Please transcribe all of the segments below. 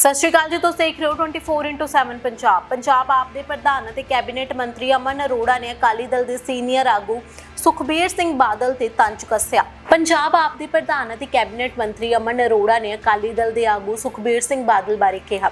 ਸਤਿ ਸ਼੍ਰੀ ਅਕਾਲ ਜੀ, ਤੁਸੀਂ ਦੇਖ ਰਹੇ ਹੋ 24/7 ਪੰਜਾਬ। ਪੰਜਾਬ ਆਪ ਦੇ ਪ੍ਰਧਾਨ ਅਤੇ ਕੈਬਨਿਟ ਮੰਤਰੀ ਅਮਨ ਅਰੋੜਾ ਨੇ ਅਕਾਲੀ ਦਲ ਦੇ ਸੀਨੀਅਰ ਆਗੂ ਸੁਖਬੀਰ ਸਿੰਘ ਬਾਦਲ ਤੇ ਤੰਜ ਕੱਸਿਆ। ਪੰਜਾਬ ਆਪ ਦੇ ਪ੍ਰਧਾਨ ਅਤੇ ਕੈਬਨਿਟ ਮੰਤਰੀ ਅਮਨ ਅਰੋੜਾ ਨੇ ਅਕਾਲੀ ਦਲ ਦੇ ਆਗੂ ਸੁਖਬੀਰ ਸਿੰਘ ਬਾਦਲ ਬਾਰੇ ਕਿਹਾ।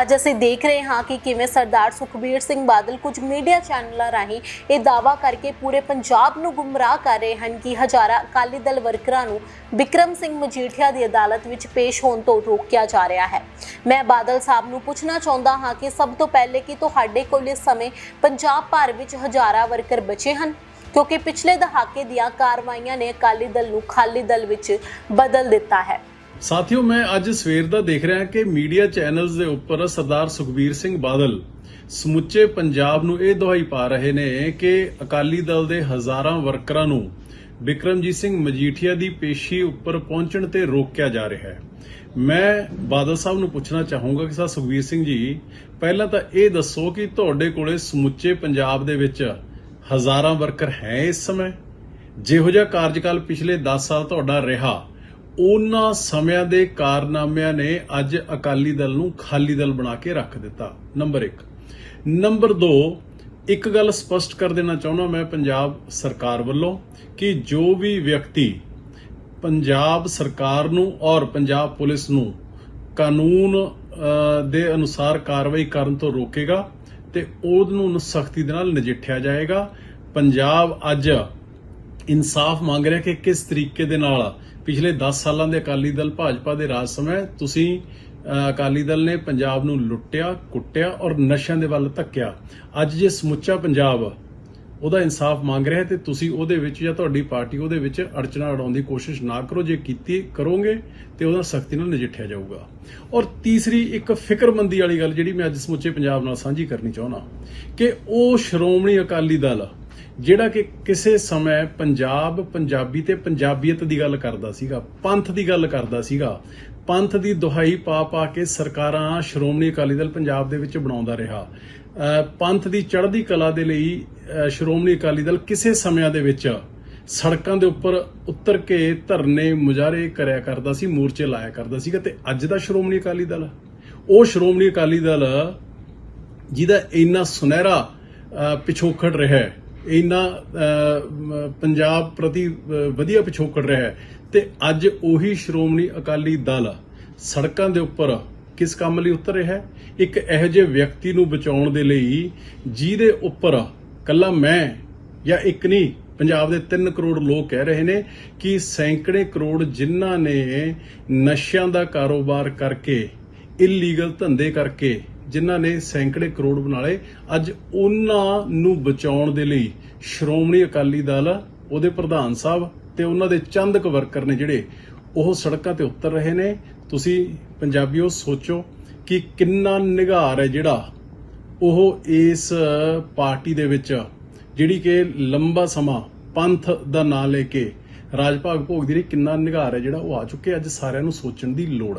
ਅੱਜ ਅਸੀਂ ਦੇਖ ਰਹੇ ਹਾਂ ਕਿ ਕਿਵੇਂ ਸਰਦਾਰ ਸੁਖਬੀਰ ਸਿੰਘ ਬਾਦਲ ਕੁਝ ਮੀਡੀਆ ਚੈਨਲਾਂ ਰਾਹੀਂ ਇਹ ਦਾਅਵਾ ਕਰਕੇ ਪੂਰੇ ਪੰਜਾਬ ਨੂੰ ਗੁੰਮਰਾਹ ਕਰ ਰਹੇ ਹਨ ਕਿ ਹਜ਼ਾਰਾਂ ਅਕਾਲੀ ਦਲ ਵਰਕਰਾਂ ਨੂੰ ਵਿਕਰਮ ਸਿੰਘ ਮਜੀਠੀਆ ਦੀ ਅਦਾਲਤ ਵਿੱਚ ਪੇਸ਼ ਹੋਣ ਤੋਂ ਰੋਕਿਆ ਜਾ ਰਿਹਾ ਹੈ। ਮੈਂ ਬਾਦਲ ਸਾਹਿਬ ਨੂੰ ਪੁੱਛਣਾ ਚਾਹੁੰਦਾ ਹਾਂ ਕਿ ਸਭ ਤੋਂ ਪਹਿਲੇ ਕਿ ਤੁਹਾਡੇ ਕੋਲ ਇਸ ਸਮੇਂ ਪੰਜਾਬ ਭਰ ਵਿੱਚ ਹਜ਼ਾਰਾਂ ਵਰਕਰ ਬਚੇ ਹਨ? ਕਿਉਂਕਿ ਪਿਛਲੇ ਦਹਾਕੇ ਦੀਆਂ ਕਾਰਵਾਈਆਂ ਨੇ ਅਕਾਲੀ ਦਲ ਨੂੰ ਖਾਲੀ ਦਲ ਵਿੱਚ ਬਦਲ ਦਿੱਤਾ ਹੈ। ਸਾਥੀਓ, ਮੈਂ ਅੱਜ ਸਵੇਰ ਦਾ ਦੇਖ ਰਿਹਾ ਕਿ ਮੀਡੀਆ ਚੈਨਲਸ ਦੇ ਉੱਪਰ ਸਰਦਾਰ ਸੁਖਬੀਰ ਸਿੰਘ ਬਾਦਲ ਸਮੁੱਚੇ ਪੰਜਾਬ ਨੂੰ ਇਹ ਦੁਹਾਈ ਪਾ ਰਹੇ ਨੇ ਕਿ ਅਕਾਲੀ ਦਲ ਦੇ ਹਜ਼ਾਰਾਂ ਵਰਕਰਾਂ ਨੂੰ ਵਿਕਰਮਜੀਤ ਸਿੰਘ ਮਜੀਠੀਆ ਦੀ ਪੇਸ਼ੀ ਉੱਪਰ ਪਹੁੰਚਣ ਤੇ ਰੋਕਿਆ ਜਾ ਰਿਹਾ ਹੈ। ਮੈਂ ਬਾਦਲ ਸਾਹਿਬ ਨੂੰ ਪੁੱਛਣਾ ਚਾਹੂੰਗਾ ਕਿ ਸਰ ਸੁਖਬੀਰ ਸਿੰਘ ਜੀ, ਪਹਿਲਾਂ ਤਾਂ ਇਹ ਦੱਸੋ ਕਿ ਤੁਹਾਡੇ ਕੋਲੇ ਸਮੁੱਚੇ ਪੰਜਾਬ ਦੇ ਵਿੱਚ ਹਜ਼ਾਰਾਂ ਵਰਕਰ ਹੈ ਇਸ ਸਮੇਂ। ਜਿਹੋ ਜਿਹਾ ਕਾਰਜਕਾਲ ਪਿਛਲੇ 10 ਸਾਲ ਤੁਹਾਡਾ ਰਿਹਾ, ਉਹਨਾਂ ਸਮਿਆਂ ਦੇ ਕਾਰਨਾਮਿਆਂ ਨੇ ਅੱਜ ਅਕਾਲੀ ਦਲ ਨੂੰ ਖਾਲੀ ਦਲ ਬਣਾ ਕੇ ਰੱਖ ਦਿੱਤਾ। ਨੰਬਰ 1 ਨੰਬਰ 2 ਇੱਕ ਗੱਲ ਸਪਸ਼ਟ ਕਰ ਦੇਣਾ ਚਾਹੁੰਦਾ ਮੈਂ ਪੰਜਾਬ ਸਰਕਾਰ ਵੱਲੋਂ ਕਿ ਜੋ ਵੀ ਵਿਅਕਤੀ ਪੰਜਾਬ ਸਰਕਾਰ ਨੂੰ ਔਰ ਪੰਜਾਬ ਪੁਲਿਸ ਨੂੰ ਕਾਨੂੰਨ ਦੇ ਅਨੁਸਾਰ ਕਾਰਵਾਈ ਕਰਨ ਤੋਂ ਰੋਕੇਗਾ ਤੇ ਉਹਨੂੰ ਸਖਤੀ ਦੇ ਨਾਲ ਨਜਿੱਠਿਆ ਜਾਏਗਾ। ਪੰਜਾਬ ਅੱਜ ਇਨਸਾਫ ਮੰਗ ਰਿਹਾ ਕਿ ਕਿਸ ਤਰੀਕੇ ਦੇ ਨਾਲ ਪਿਛਲੇ 10 ਸਾਲਾਂ ਦੇ ਅਕਾਲੀ ਦਲ ਭਾਜਪਾ ਦੇ ਰਾਜ ਸਮੇਂ ਤੁਸੀਂ ਅਕਾਲੀ ਦਲ ਨੇ ਪੰਜਾਬ ਨੂੰ ਲੁੱਟਿਆ, ਕੁੱਟਿਆ ਔਰ ਨਸ਼ਿਆਂ ਦੇ ਵੱਲ ਧੱਕਿਆ। ਅੱਜ ਜੇ ਸਮੁੱਚਾ ਪੰਜਾਬ ਉਹਦਾ ਇਨਸਾਫ ਮੰਗ ਰਿਹਾ ਹੈ ਤੇ ਤੁਸੀਂ ਉਹਦੇ ਵਿੱਚ ਜਾਂ ਤੁਹਾਡੀ ਪਾਰਟੀ ਉਹਦੇ ਵਿੱਚ ਅੜਚਣਾ ਅੜਾਉਣ ਦੀ ਕੋਸ਼ਿਸ਼ ਨਾ ਕਰੋ। ਜੇ ਕੀਤੀ ਕਰੋਗੇ ਤੇ ਉਹਦਾ ਸਖਤੀ ਨਾਲ ਨਜਿੱਠਿਆ ਜਾਊਗਾ। ਔਰ ਤੀਸਰੀ ਇੱਕ ਫਿਕਰਮੰਦੀ ਵਾਲੀ ਗੱਲ ਜਿਹੜੀ ਮੈਂ ਅੱਜ ਸਮੁੱਚੇ ਪੰਜਾਬ ਨਾਲ ਸਾਂਝੀ ਕਰਨੀ ਚਾਹੁੰਦਾ ਕਿ ਉਹ ਸ਼੍ਰੋਮਣੀ ਅਕਾਲੀ ਦਲ ਜਿਹੜਾ ਕਿ ਕਿਸੇ ਸਮੇਂ ਪੰਜਾਬ ਪੰਜਾਬੀ ਤੇ ਪੰਜਾਬੀਅਤ ਦੀ ਗੱਲ ਕਰਦਾ ਸੀਗਾ ਪੰਥ ਦੀ ਗੱਲ ਕਰਦਾ ਸੀਗਾ ਪੰਥ ਦੀ ਦੁਹਾਈ ਪਾ ਪਾ ਕੇ ਸਰਕਾਰਾਂ ਸ਼੍ਰੋਮਣੀ ਅਕਾਲੀ ਦਲ ਪੰਜਾਬ ਦੇ ਵਿੱਚ ਬਣਾਉਂਦਾ ਰਿਹਾ। ਪੰਥ ਦੀ ਚੜ੍ਹਦੀ ਕਲਾ ਦੇ ਲਈ ਸ਼੍ਰੋਮਣੀ ਅਕਾਲੀ ਦਲ ਕਿਸੇ ਸਮਿਆਂ ਦੇ ਵਿੱਚ ਸੜਕਾਂ ਦੇ ਉੱਪਰ ਉਤਰ ਕੇ ਧਰਨੇ ਮੁਜ਼ਾਹਰੇ ਕਰਿਆ ਕਰਦਾ ਸੀ ਮੋਰਚੇ ਲਾਇਆ ਕਰਦਾ ਸੀਗਾ ਤੇ ਅੱਜ ਦਾ ਸ਼੍ਰੋਮਣੀ ਅਕਾਲੀ ਦਲ। ਉਹ ਸ਼੍ਰੋਮਣੀ ਅਕਾਲੀ ਦਲ ਜਿਹਦਾ ਇੰਨਾ ਸੁਨਹਿਰਾ ਅਹ, ਪਿਛੋਕੜ ਰਿਹਾ ਇੰਨਾ ਪੰਜਾਬ ਪ੍ਰਤੀ ਵਧੀਆ ਪਿਛੋਕੜ ਰਿਹਾ ਹੈ। ਤੇ ਅੱਜ ਉਹੀ ਸ਼੍ਰੋਮਣੀ ਅਕਾਲੀ ਦਲ ਸੜਕਾਂ ਦੇ ਉੱਪਰ ਕਿਸ ਕੰਮ ਲਈ ਉਤਰ ਰਿਹਾ ਹੈ? ਇੱਕ ਇਹੋ ਜਿਹੇ ਵਿਅਕਤੀ ਨੂੰ ਬਚਾਉਣ ਦੇ ਲਈ ਜਿਹਦੇ ਉੱਪਰ ਕੱਲਾ ਮੈਂ ਜਾਂ ਇੱਕ ਨਹੀਂ, ਪੰਜਾਬ ਦੇ 3 ਕਰੋੜ ਲੋਕ ਕਹਿ ਰਹੇ ਨੇ ਕਿ ਸੈਂਕੜੇ ਕਰੋੜ ਜਿਨ੍ਹਾਂ ਨੇ ਨਸ਼ਿਆਂ ਦਾ ਕਾਰੋਬਾਰ ਕਰਕੇ ਇਲੀਗਲ ਧੰਦੇ ਕਰਕੇ ਜਿਨ੍ਹਾਂ ਨੇ ਸੈਂਕੜੇ ਕਰੋੜ ਬਣਾ ਲਏ ਅੱਜ ਉਹਨਾਂ ਨੂੰ ਬਚਾਉਣ ਦੇ ਲਈ ਸ਼੍ਰੋਮਣੀ ਅਕਾਲੀ ਦਲ, ਉਹਦੇ ਪ੍ਰਧਾਨ ਸਾਹਿਬ ਤੇ ਉਹਨਾਂ ਦੇ ਚੰਦ ਕੁ ਵਰਕਰ ਨੇ ਜਿਹੜੇ, ਉਹ ਸੜਕਾਂ ਤੇ ਉਤਰ ਰਹੇ ਨੇ। ਤੁਸੀਂ ਪੰਜਾਬੀਓ ਸੋਚੋ ਕਿ ਕਿੰਨਾ ਨਿਘਾਰ ਹੈ ਜਿਹੜਾ ਉਹ ਇਸ ਪਾਰਟੀ ਦੇ ਵਿੱਚ, ਜਿਹੜੀ ਕਿ ਲੰਬਾ ਸਮਾਂ ਪੰਥ ਦਾ ਨਾਂ ਲੈ ਕੇ ਰਾਜ ਭਾਗ ਭੋਗਦੀ ਰਹੀ, ਕਿੰਨਾ ਨਿਘਾਰ ਹੈ ਜਿਹੜਾ ਉਹ ਆ ਚੁੱਕੇ ਅੱਜ ਸਾਰਿਆਂ ਨੂੰ ਸੋਚਣ ਦੀ ਲੋੜ ਹੈ।